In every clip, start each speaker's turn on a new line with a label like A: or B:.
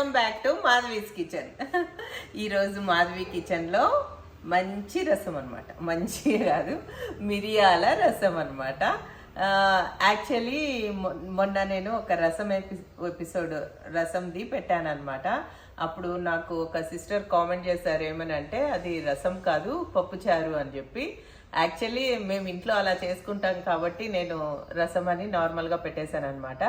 A: Welcome back to Madhavi's kitchen. ఈరోజు మాధవి కిచెన్లో మంచి రసం అనమాట మంచి కాదు మిరియాల రసం అనమాట యాక్చువల్లీ మొన్న నేను ఒక రసం ఎపి ఎపిసోడ్ రసంది పెట్టాను అనమాట అప్పుడు నాకు ఒక సిస్టర్ కామెంట్ చేశారు ఏమని అంటే అది రసం కాదు పప్పుచారు అని చెప్పి. యాక్చువల్లీ మేము ఇంట్లో అలా చేసుకుంటాం కాబట్టి నేను రసం అని నార్మల్గా పెట్టేశాను అనమాట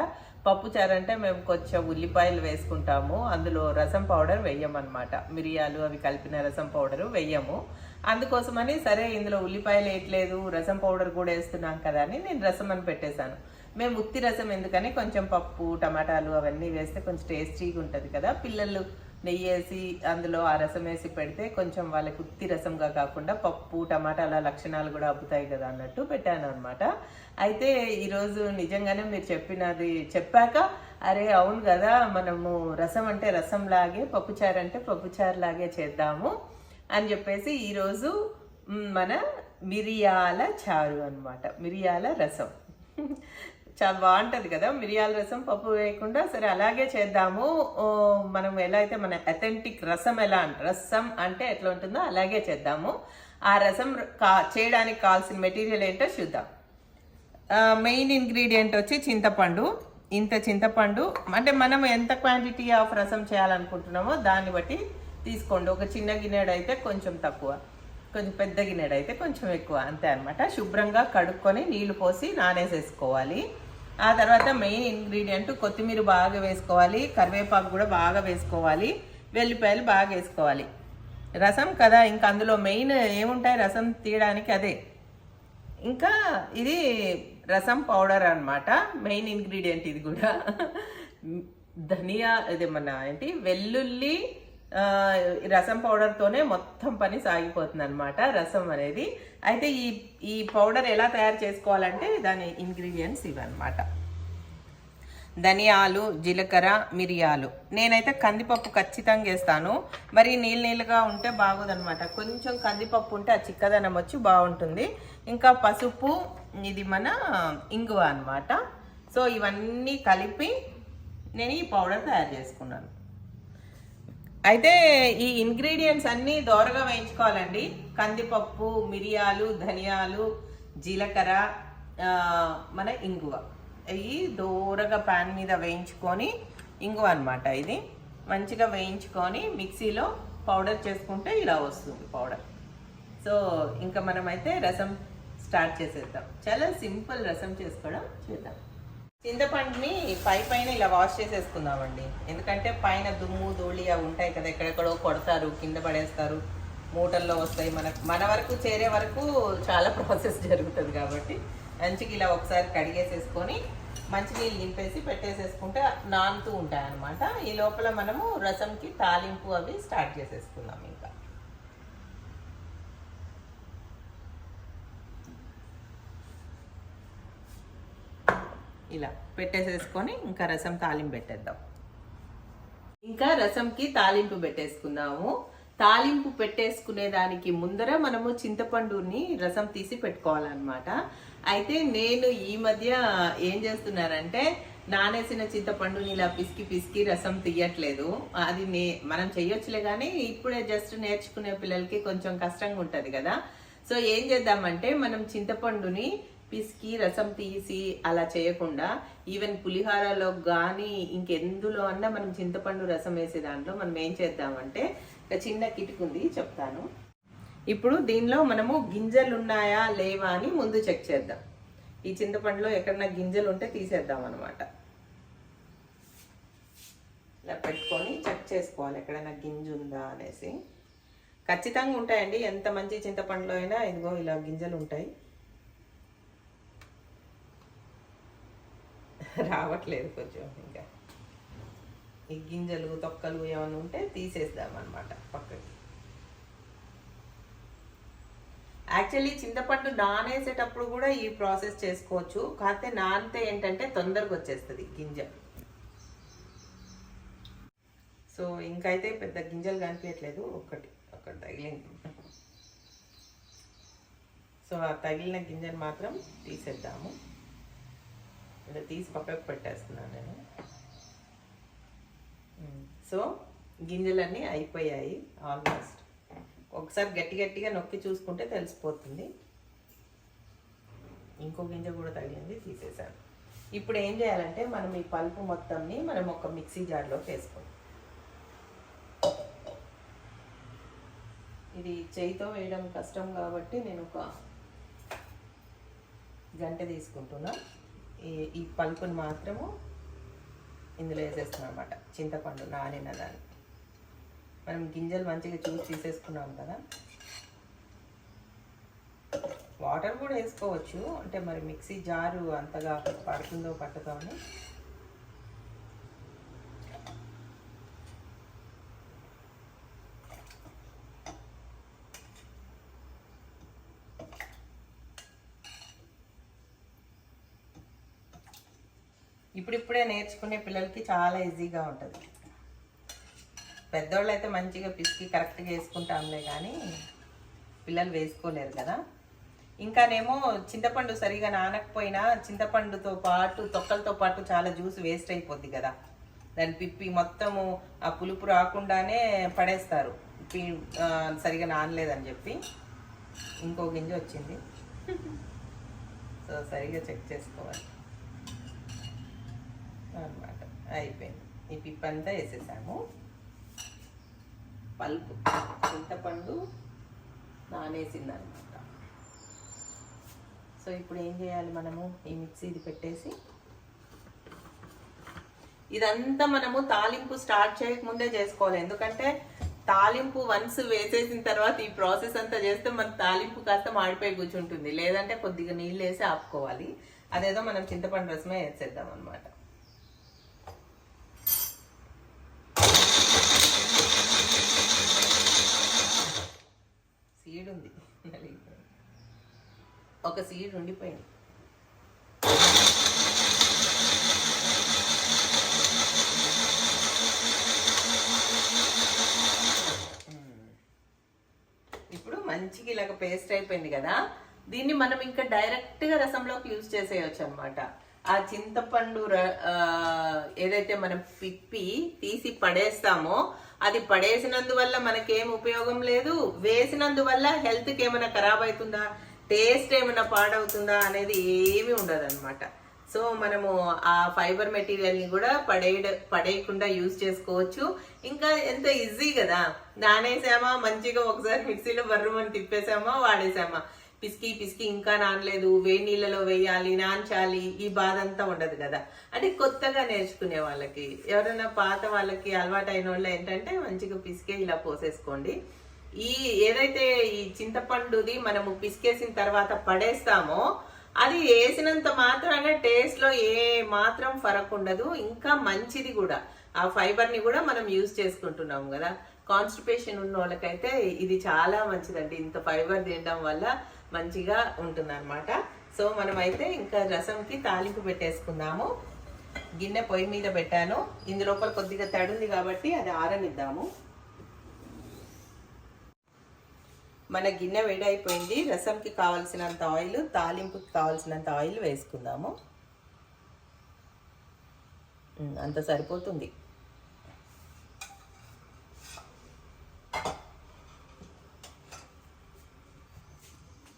A: పప్పు చారంటే అంటే మేము కొంచెం ఉల్లిపాయలు వేసుకుంటాము. అందులో రసం పౌడర్ వెయ్యమన్నమాట మిరియాలు అవి కలిపిన రసం పౌడరు వెయ్యము అందుకోసమని సరే ఇందులో ఉల్లిపాయలు వేయట్లేదు రసం పౌడర్ కూడా వేస్తున్నాం కదా అని నేను రసం అని పెట్టేశాను. మేము ఉత్తి రసం ఎందుకని కొంచెం పప్పు టమాటాలు అవన్నీ వేస్తే కొంచెం టేస్టీగా ఉంటుంది కదా. పిల్లలు నెయ్యి వేసి అందులో ఆ రసం వేసి పెడితే కొంచెం వాళ్ళకి ఉత్తి రసంగా కాకుండా పప్పు టమాటాల లక్షణాలు కూడా అబ్బుతాయి కదా అన్నట్టు పెట్టాను అనమాట అయితే ఈరోజు నిజంగానే మీరు చెప్పినది చెప్పాక అరే అవును కదా మనము రసం అంటే రసం లాగే పప్పుచారు అంటే పప్పుచారు లాగే చేద్దాము అని చెప్పేసి ఈరోజు మన మిరియాల చారు అన్నమాట. మిరియాల రసం. చాలా బాగుంటుంది కదా? మిరియాల రసం పప్పు వేయకుండా సరే అలాగే చేద్దాము. మనం ఎలా అయితే మన అథెంటిక్ రసం ఎలా రసం అంటే ఎట్లా ఉంటుందో అలాగే చేద్దాము. ఆ రసం కా చేయడానికి కావాల్సిన మెటీరియల్ ఏంటో చూద్దాం. మెయిన్ ఇంగ్రీడియంట్ వచ్చి చింతపండు. ఇంత చింతపండు అంటే మనం ఎంత క్వాంటిటీ ఆఫ్ రసం చేయాలనుకుంటున్నామో దాన్ని బట్టి తీసుకోండి. ఒక చిన్న గిన్నెడు అయితే కొంచెం తక్కువ. కొంచెం పెద్ద గిన్నెడు అయితే కొంచెం ఎక్కువ అంతే అన్నమాట. శుభ్రంగా కడుక్కొని నీళ్ళు పోసి నానేసేసుకోవాలి. ఆ తర్వాత మెయిన్ ఇంగ్రీడియంట్ కొత్తిమీర బాగా వేసుకోవాలి. కరివేపాకు కూడా బాగా వేసుకోవాలి. వెల్లిపాయలు బాగా వేసుకోవాలి. రసం కదా ఇంకా అందులో మెయిన్ ఏముంటాయి? రసం తీయడానికి అదే. ఇంకా ఇది రసం పౌడర్ అనమాట మెయిన్ ఇంగ్రీడియంట్ ఇది కూడా. ధనియా ఇది మన ఏంటి? వెల్లుల్లి రసం పౌడర్తోనే మొత్తం పని సాగిపోతుంది అనమాట రసం అనేది. అయితే ఈ ఈ పౌడర్ ఎలా తయారు చేసుకోవాలంటే దాని ఇంగ్రీడియంట్స్ ఇవన్నమాట. ధనియాలు జీలకర్ర మిరియాలు. నేనైతే కందిపప్పు ఖచ్చితంగా వేస్తాను. మరి నీళ్ళు నీళ్ళుగా ఉంటే బాగోదనమాట కొంచెం కందిపప్పు ఉంటే ఆ చిక్కదనం వచ్చి బాగుంటుంది. ఇంకా పసుపు ఇది మన ఇంగువ అన్నమాట. సో ఇవన్నీ కలిపి నేను ఈ పౌడర్ తయారు చేసుకున్నాను. అయితే ఈ ఇంగ్రీడియంట్స్ అన్నీ దోరగా వేయించుకోవాలండి. కందిపప్పు మిరియాలు ధనియాలు జీలకర్ర మన ఇంగువ. ఇవి దోరగా పాన్ మీద వేయించుకొని ఇంగువ అనమాట ఇది. మంచిగా వేయించుకొని మిక్సీలో పౌడర్ చేసుకుంటే ఇలా వస్తుంది పౌడర్ సో ఇంకా మనమైతే రసం స్టార్ట్ చేసేద్దాం. చాలా సింపుల్ రసం చేసుకోవడం చూద్దాం. చింతపండుని పై పైన ఇలా వాష్ చేసేసుకుందామండి. ఎందుకంటే పైన దుమ్ము ధూళి అవి ఉంటాయి కదా ఎక్కడెక్కడో కొడతారు కింద పడేస్తారు మూటల్లో వస్తాయి. మన మన వరకు చేరే వరకు చాలా ప్రాసెస్ జరుగుతుంది కాబట్టి మంచిగా ఇలా ఒకసారి కడిగేసేసుకొని మంచినీళ్ళు నింపేసి పెట్టేసేసుకుంటే నానుతూ ఉంటాయి అనమాట ఈ లోపల మనము రసంకి తాలింపు అవి స్టార్ట్ చేసేసుకుందాం ఇంకా ఇలా పెట్టేసేసుకొని ఇంకా రసం తాలింపు పెట్టేద్దాం. ఇంకా రసంకి తాలింపు పెట్టేసుకుందాము. తాలింపు పెట్టేసుకునే దానికి ముందర మనము చింతపండుని రసం తీసి పెట్టుకోవాలన్నమాట. అయితే నేను ఈ మధ్య ఏం చేస్తున్నానంటే నానేసిన చింతపండుని ఇలా పిసికి పిసికి రసం తీయట్లేదు. అది నే మనం చెయ్యొచ్చులే కానీ ఇప్పుడే జస్ట్ నేర్చుకునే పిల్లలకి కొంచెం కష్టంగా ఉంటుంది కదా. సో ఏం చేద్దామంటే మనం చింతపండుని పిసికి రసం తీసి అలా చేయకుండా ఈవెన్ పులిహారలో కానీ ఇంకెందులో అన్నా మనం చింతపండు రసం వేసే దాంట్లో మనం ఏం చేద్దామంటే ఒక చిన్న కిటికీ ఉంది చెప్తాను. ఇప్పుడు దీనిలో మనము గింజలు ఉన్నాయా లేవా అని ముందు చెక్ చేద్దాం. ఈ చింతపండులో ఎక్కడన్నా గింజలు ఉంటే తీసేద్దాం అనమాట ఇలా పెట్టుకొని చెక్ చేసుకోవాలి ఎక్కడైనా గింజ ఉందా అనేసి. ఖచ్చితంగా ఉంటాయండి ఎంత మంచి చింతపండులో అయినా ఇదిగో ఇలా గింజలు ఉంటాయి రావట్లేదు కొంచెం ఇంకా. ఈ గింజలు తొక్కలు ఏమైనా ఉంటే తీసేద్దాం అనమాట పక్కకి. యాక్చువల్లీ చింతపండు నానేసేటప్పుడు కూడా ఈ ప్రాసెస్ చేసుకోవచ్చు. కాకపోతే నానితే ఏంటంటే తొందరగా వచ్చేస్తుంది గింజ. సో ఇంకైతే పెద్ద గింజలు కనిపించట్లేదు. ఒకటి ఒకటి తగిలింది. సో ఆ తగిలిన గింజను మాత్రం తీసేద్దాము. ఇలా తీసి పక్కకు పెట్టేస్తున్నాను నేను. సో గింజలన్నీ అయిపోయాయి ఆల్మోస్ట్ ఒకసారి గట్టి గట్టిగా నొక్కి చూసుకుంటే తెలిసిపోతుంది. ఇంకో గింజ కూడా తగిలింది తీసేసాను ఇప్పుడు ఏం చేయాలంటే మనం ఈ పల్పు మొత్తంని మనం ఒక మిక్సీ జార్లోకి వేసుకోవాలి. ఇది చేయితో వేయడం కష్టం కాబట్టి నేను ఒక గంట తీసుకుంటున్నాను ఈ ఈ పల్పుని మాత్రము ఇందులో వేసేస్తున్నాం అనమాట చింతపండు నానిన దాన్ని మనం గింజలు మంచిగా చూసి తీసేసుకున్నాం కదా. వాటర్ కూడా వేసుకోవచ్చు. అంటే మరి మిక్సీ జారు అంతగా పడుతుందో పట్టదో అని. ఇప్పుడిప్పుడే నేర్చుకునే పిల్లలకి చాలా ఈజీగా ఉంటుంది. పెద్దోళ్ళు అయితే మంచిగా పిసికి కరెక్ట్గా వేసుకుంటాంలే కానీ పిల్లలు వేసుకోలేరు కదా. ఇంకానేమో చింతపండు సరిగా నానకపోయినా చింతపండుతో పాటు తొక్కలతో పాటు చాలా జ్యూస్ వేస్ట్ అయిపోద్ది కదా. దాన్ని పిప్పి మొత్తము ఆ పులుపు రాకుండానే పడేస్తారు. సరిగా నానలేదని చెప్పి ఇంకో గింజ వచ్చింది. సో సరిగా చెక్ చేసుకోవాలి. అన్నమాట అయిపోయింది. ఈ పిప్ అంతా వేసేసాము. పల్పు చింతపండు నానేసింది అనమాట సో ఇప్పుడు ఏం చేయాలి మనము? ఈ మిక్సీ ఇది పెట్టేసి ఇదంతా మనము తాలింపు స్టార్ట్ చేయకముందే చేసుకోవాలి. ఎందుకంటే తాలింపు వన్స్ వేసేసిన తర్వాత ఈ ప్రాసెస్ అంతా చేస్తే మన తాలింపు కాస్త మాడిపోయి కూర్చుంటుంది. లేదంటే కొద్దిగా నీళ్ళు వేసి ఆపుకోవాలి. అదేదో మనం చింతపండు రసమే వేసేద్దాం అనమాట సీడ్ ఉంది ఒక సీడ్ ఉండిపోయింది. ఇప్పుడు మంచిగా ఇలాగ పేస్ట్ అయిపోయింది కదా. దీన్ని మనం ఇంకా డైరెక్ట్గా రసంలోకి యూజ్ చేసేయచ్చు అనమాట ఆ చింతపండు ర- ఏదైతే మనం పిప్పి తీసి పడేస్తామో అది పడేసినందువల్ల మనకేం ఉపయోగం లేదు. వేసినందువల్ల హెల్త్కి ఏమైనా ఖరాబ్ అవుతుందా టేస్ట్ ఏమైనా పాడవుతుందా అనేది ఏమీ ఉండదు అనమాట సో మనము ఆ ఫైబర్ మెటీరియల్ని కూడా పడేయ పడేయకుండా యూజ్ చేసుకోవచ్చు. ఇంకా ఎంత ఈజీ కదా. నానేసామా మంచిగా ఒకసారి మిక్సీలో బర్రుమని తిప్పేసామా వాడేసామా. పిసికి పిసికి ఇంకా నానలేదు వేడి నీళ్ళలో వేయాలి నాంచాలి ఈ బాధ అంతా ఉండదు కదా. అంటే కొత్తగా నేర్చుకునే వాళ్ళకి ఎవరైనా పాత వాళ్ళకి అలవాటు అయిన వాళ్ళు ఏంటంటే మంచిగా పిసికే ఇలా పోసేసుకోండి. ఈ ఏదైతే ఈ చింతపండుది మనము పిసికేసిన తర్వాత పడేస్తామో అది వేసినంత మాత్రాన టేస్ట్లో ఏ మాత్రం ఫరక్ ఉండదు ఇంకా మంచిది కూడా. ఆ ఫైబర్ని కూడా మనం యూజ్ చేసుకుంటున్నాం కదా. కాన్స్టిపేషన్ ఉన్న వాళ్ళకైతే ఇది చాలా మంచిదండి. ఇంత ఫైబర్ తినడం వల్ల మంచిగా ఉంటుంది అనమాట సో మనమైతే ఇంకా రసంకి తాలింపు పెట్టేసుకుందాము. గిన్నె పొయ్యి మీద పెట్టాను. ఇందులోపల కొద్దిగా తడుంది కాబట్టి అది ఆరనిద్దాము. మన గిన్నె వేడైపోయింది. రసంకి కావాల్సినంత ఆయిల్ తాలింపుకి కావాల్సినంత ఆయిల్ వేసుకుందాము. అంత సరిపోతుంది.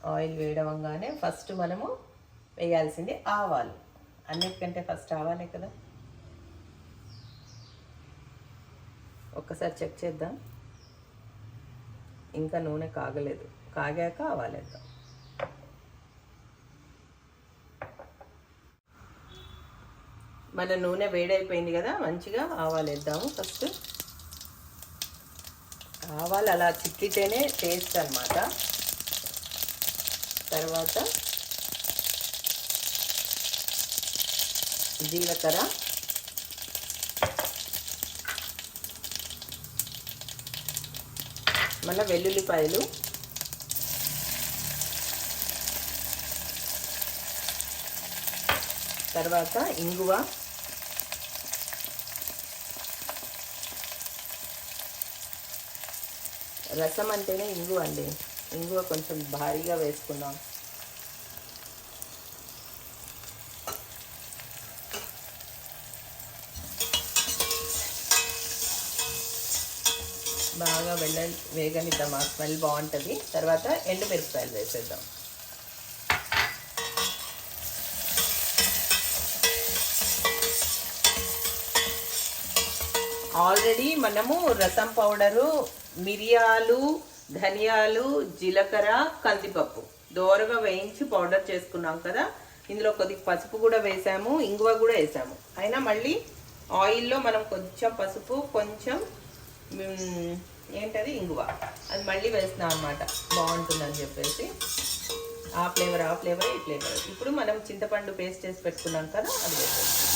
A: ఆయిల్ వేయడంగానే ఫస్ట్ మనము వేయాల్సింది ఆవాలు. అన్నిటికంటే ఫస్ట్ ఆవాలే కదా. ఒక్కసారి చెక్ చేద్దాం. ఇంకా నూనె కాగలేదు. కాగాక ఆవాలేద్దాం మన నూనె వేడైపోయింది కదా మంచిగా ఆవాలేద్దాము ఫస్ట్. ఆవాలు అలా చిక్కితేనే టేస్ట్ అనమాట తర్వాత జీలకర్ర. మన వెల్లుల్లిపాయలు. తర్వాత ఇంగువ. రసం అంటేనే ఇంగువ అండి. ఇంగువ కొంచెం భారీగా వేసుకుందాం. బాగా వెళ్ళ వేగనిద్దాం. ఆ స్మెల్ బాగుంటుంది. తర్వాత ఎండుమిరపకాయలు వేసేద్దాం. ఆల్రెడీ మనము రసం పౌడరు మిరియాలు ధనియాలు జీలకర్ర కందిపప్పు. దోరగా వేయించి పౌడర్ చేసుకున్నాం కదా. ఇందులో కొద్ది పసుపు కూడా వేసాము ఇంగువ కూడా వేసాము. అయినా మళ్ళీ ఆయిల్లో మనం కొంచెం పసుపు కొంచెం ఏంటది? ఇంగువ. అది మళ్ళీ వేస్తున్నాం అనమాట బాగుంటుందని చెప్పేసి. ఆ ఫ్లేవర్ ఆ ఫ్లేవర్ ఈ ఫ్లేవర్. ఇప్పుడు మనం చింతపండు పేస్ట్ చేసి పెట్టుకున్నాం కదా అది వేసేస్తాం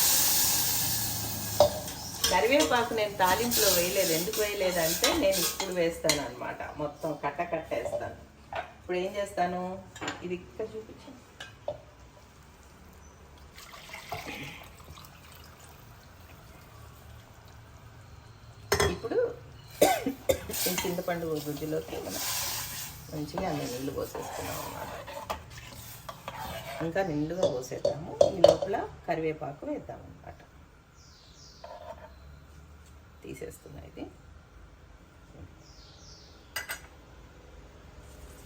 A: కరివేపాకు నేను తాలింపులో వేయలేదు. ఎందుకు వేయలేదు అంటే నేను ఇప్పుడు వేస్తాను అనమాట మొత్తం కట్ట కట్ట వేస్తాను ఇప్పుడు ఏం చేస్తాను? ఇది ఇక్కడ చూపించు. ఇప్పుడు చింతపండు గుజ్జులోకి మనం మంచిగా అన్ని నీళ్ళు పోసేస్తున్నాం అన్నమాట. ఇంకా నిండుగా పోసేద్దాము. ఈ లోపల కరివేపాకు వేద్దాం అనమాట తీసేస్తున్నా ఇది.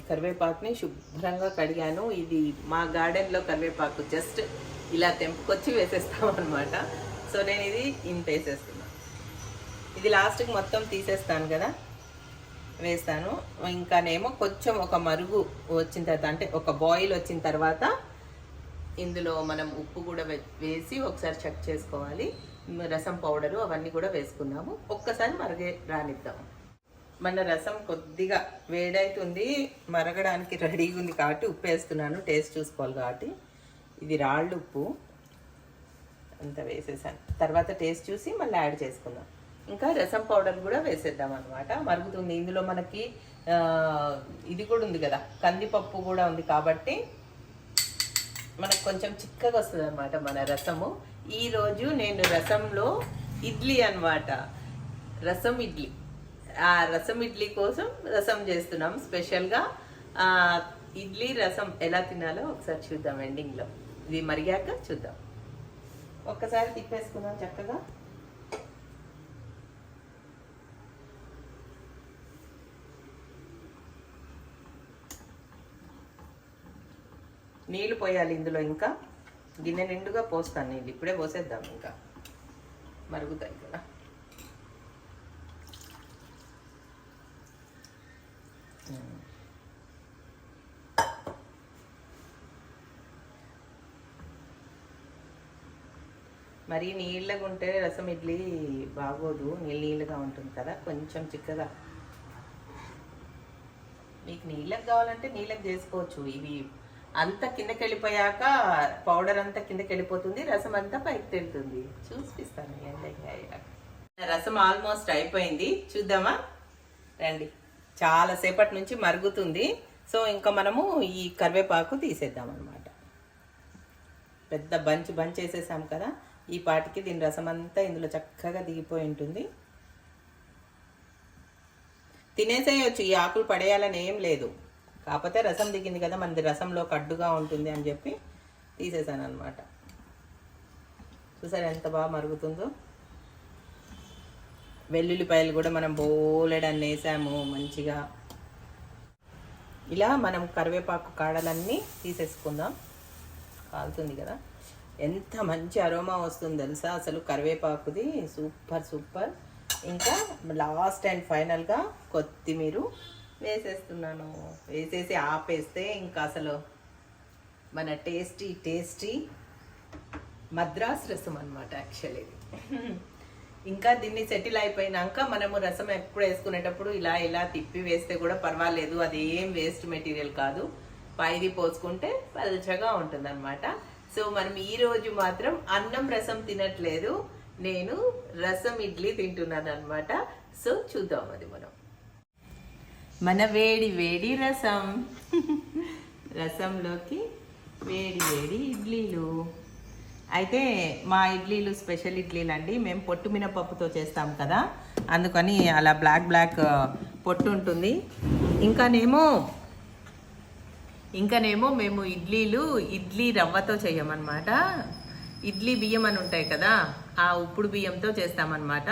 A: కరివేపాకుని శుభ్రంగా కడిగాను. ఇది మా గార్డెన్లో కరివేపాకు జస్ట్ ఇలా తెంపుకొచ్చి వేసేస్తాం సో నేను ఇది ఇంత వేసేస్తున్నాను ఇది లాస్ట్కి మొత్తం తీసేస్తాను కదా. వేస్తాను. ఇంకానేమో కొంచెం ఒక మరుగు వచ్చిన తర్వాత అంటే ఒక బాయిల్ వచ్చిన తర్వాత ఇందులో మనం ఉప్పు కూడా వేసి ఒకసారి చెక్ చేసుకోవాలి. రసం పౌడరు అవన్నీ కూడా వేసుకున్నాము. ఒక్కసారి మరగే రానిద్దాం. మన రసం కొద్దిగా వేడైతుంది మరగడానికి రెడీగా ఉంది కాబట్టి ఉప్పు వేస్తున్నాను టేస్ట్ చూసుకోవాలి కాబట్టి. ఇది రాళ్ళు ఉప్పు. అంత వేసేసాను. తర్వాత టేస్ట్ చూసి మళ్ళీ యాడ్ చేసుకుందాం. ఇంకా రసం పౌడర్ కూడా వేసేద్దాం అనమాట మరుగుతుంది. ఇందులో మనకి ఇది కూడా ఉంది కదా కందిపప్పు కూడా ఉంది కాబట్టి మనకు కొంచెం చిక్కగా వస్తుంది అనమాట మన రసము. ఈరోజు నేను రసంలో ఇడ్లీ అనమాట. రసం ఇడ్లీ. ఆ రసం ఇడ్లీ కోసం రసం చేస్తున్నాం స్పెషల్గా. ఇడ్లీ రసం ఎలా తినాలో ఒకసారి చూద్దాం ఎండింగ్లో. ఇది మరిగాక చూద్దాం. ఒక్కసారి తిప్పేసుకుందాం చక్కగా. నీళ్ళు పోయాలి ఇందులో ఇంకా. గిన్నె నిండుగా పోస్తాను నీళ్ళు ఇప్పుడే పోసేద్దాం ఇంకా. మరుగుతాయి కదా. మరి నీళ్ళగా ఉంటే రసం ఇడ్లీ బాగోదు. నీళ్ళు నీళ్ళుగా ఉంటుంది కదా. కొంచెం చిక్కగా. మీకు నీళ్ళకి కావాలంటే నీళ్ళకి చేసుకోవచ్చు. ఇవి అంత కిందకి వెళ్ళిపోయాక పౌడర్ అంతా కిందకి వెళ్ళిపోతుంది రసం అంతా పైకి తెలుతుంది. చూపిస్తాను ఎండకి రసం ఆల్మోస్ట్ అయిపోయింది. చూద్దామా? రండి. చాలా సేపటి నుంచి మరుగుతుంది. సో ఇంకా మనము ఈ కరివేపాకు తీసేద్దాం అనమాట పెద్ద బంచ్ బంచ్ వేసేసాం కదా ఈ పాటికి దీని రసం అంతా ఇందులో చక్కగా దిగిపోయి ఉంటుంది. తినేసేయచ్చు. ఈ ఆకులు పడేయాలని ఏం లేదు. కాకపోతే రసం దిగింది కదా మనది రసంలో కడ్డుగా ఉంటుంది అని చెప్పి తీసేసాను అనమాట చూసారు ఎంత బాగా మరుగుతుందో? వెల్లుల్లిపాయలు కూడా మనం బోలెడన్ని వేసాము మంచిగా. ఇలా మనం కరివేపాకు కాడలన్నీ తీసేసుకుందాం. కాలుతుంది కదా. ఎంత మంచి అరోమా వస్తుంది తెలుసా? అసలు కరివేపాకుది సూపర్ సూపర్. ఇంకా లాస్ట్ అండ్ ఫైనల్గా కొత్తిమీర వేసేస్తున్నాను. వేసేసి ఆపేస్తే ఇంకా అసలు మన టేస్టీ టేస్టీ మద్రాస్ రసం అనమాట యాక్చువల్లీ ఇంకా దీన్ని సెటిల్ అయిపోయినాక మనము రసం ఎప్పుడు వేసుకునేటప్పుడు ఇలా ఇలా తిప్పి వేస్తే కూడా పర్వాలేదు. అది ఏం వేస్ట్ మెటీరియల్ కాదు. పైది పోసుకుంటే పలచగా ఉంటుంది సో మనం ఈ రోజు మాత్రం అన్నం రసం తినట్లేదు. నేను రసం ఇడ్లీ తింటున్నాను అనమాట సో చూద్దాం అది మనం. మన వేడి వేడి రసం. రసంలోకి వేడి వేడి ఇడ్లీలు. అయితే మా ఇడ్లీలు స్పెషల్ ఇడ్లీలు అండి మేము పొట్టు మినపప్పుతో చేస్తాం కదా. అందుకని అలా బ్లాక్ బ్లాక్ పొట్టు ఉంటుంది. ఇంకానేమో ఇంకానేమో మేము ఇడ్లీలు ఇడ్లీ రవ్వతో చేయమన్నమాట. ఇడ్లీ బియ్యం అని ఉంటాయి కదా ఆ ఉప్పుడు బియ్యంతో చేస్తామన్నమాట.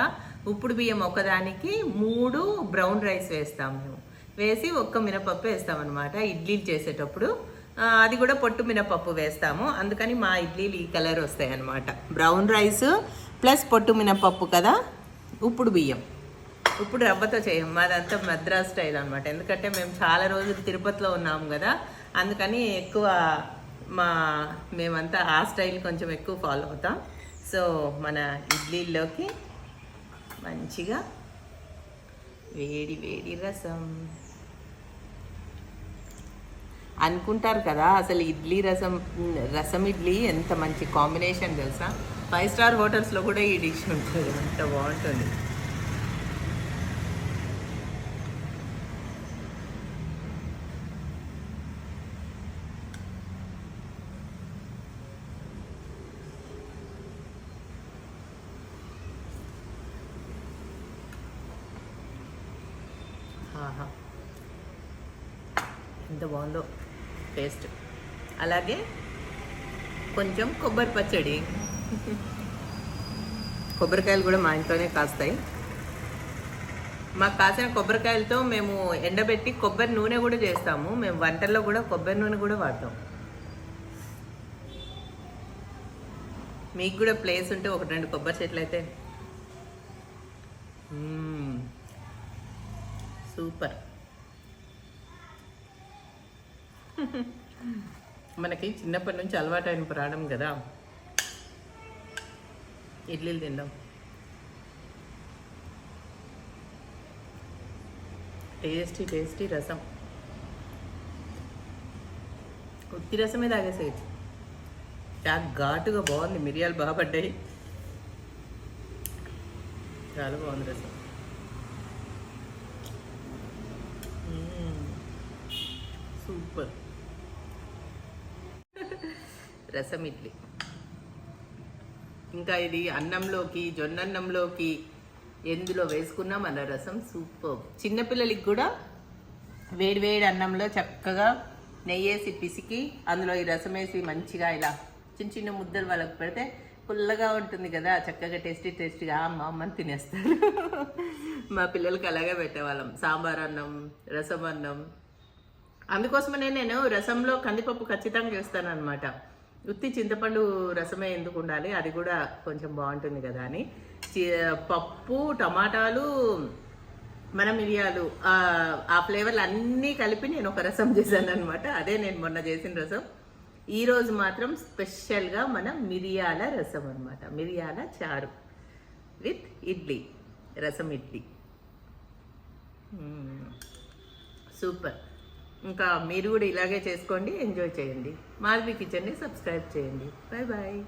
A: ఉప్పుడు బియ్యం ఒకదానికి మూడు బ్రౌన్ రైస్ వేస్తాం మేము. వేసి ఒక్క మినపప్పు వేస్తాం అనమాట ఇడ్లీలు చేసేటప్పుడు. అది కూడా పొట్టు మినపప్పు వేస్తాము. అందుకని మా ఇడ్లీలు ఈ కలర్ వస్తాయి అనమాట బ్రౌన్ రైస్ ప్లస్ పొట్టు మినపప్పు కదా ఉప్పుడు బియ్యం. ఇప్పుడు రవ్వతో చేయం. మాదంతా మద్రాస్ స్టైల్ అనమాట ఎందుకంటే మేము చాలా రోజులు తిరుపతిలో ఉన్నాము కదా అందుకని ఎక్కువ మా మేమంతా ఆ స్టైల్ కొంచెం ఎక్కువ ఫాలో అవుతాం. సో మన ఇడ్లీల్లోకి మంచిగా వేడి వేడి రసం. అనుకుంటారు కదా అసలు ఇడ్లీ రసం రసం ఇడ్లీ ఎంత మంచి కాంబినేషన్ తెలుసా? ఫైవ్ స్టార్ హోటల్స్లో కూడా ఈ డిష్ ఉంటుంది అంత బాగుంటుంది. ఎంత బాగుందో. పేస్ట్. అలాగే కొంచెం కొబ్బరి పచ్చడి. కొబ్బరికాయలు కూడా మా ఇంట్లోనే కాస్తాయి. మాకు కాసిన కొబ్బరికాయలతో మేము ఎండబెట్టి కొబ్బరి నూనె కూడా చేస్తాము. మేము వంటల్లో కూడా కొబ్బరి నూనె కూడా వాడతాం. మీకు కూడా ప్లేస్ ఉంటే ఒకటి రెండు కొబ్బరి చెట్లు అయితే. సూపర్. మనకి చిన్నప్పటి నుంచి అలవాటైన ప్రాణం కదా. ఇడ్లీలు తిందాం. టేస్టీ టేస్టీ రసం. ఉత్తి రసమే తాగేసేయచ్చు. చాలా ఘాటుగా బాగుంది. మిరియాలు బాగా పడ్డాయి. చాలా బాగుంది రసం. సూపర్. రసం ఇడ్లీ. ఇంకా ఇది అన్నంలోకి జొన్నన్నంలోకి ఎందులో వేసుకున్నా? మన రసం సూపర్. చిన్నపిల్లలకి కూడా వేడి వేడి అన్నంలో చక్కగా నెయ్యేసి పిసికి అందులో ఈ రసం వేసి మంచిగా ఇలా చిన్న చిన్న ముద్దలు వాళ్ళకి పెడితే పుల్లగా ఉంటుంది కదా చక్కగా టేస్టీ టేస్టీగా అమ్మ అమ్మని తినేస్తారు. మా పిల్లలకి అలాగే పెట్టేవాళ్ళం. సాంబార్ అన్నం రసం అన్నం. అందుకోసమనే నేను రసంలో కందిపప్పు ఖచ్చితంగా చేస్తాను అనమాట ఉత్తి చింతపండు రసమే ఎందుకు ఉండాలి? అది కూడా కొంచెం బాగుంటుంది కదా అని. చి- పప్పు టమాటాలు మన మిరియాలు ఆ ఫ్లేవర్లు అన్నీ కలిపి నేను ఒక రసం చేశాను అనమాట అదే నేను మొన్న చేసిన రసం. ఈరోజు మాత్రం స్పెషల్గా మన మిరియాల రసం అనమాట మిరియాల చారు విత్ ఇడ్లీ రసం ఇడ్లీ. సూపర్. ఇంకా మీరు కూడా ఇలాగే చేసుకోండి ఎంజాయ్ చేయండి. మాధవి కిచెన్ని సబ్స్క్రైబ్ చేయండి. Bye bye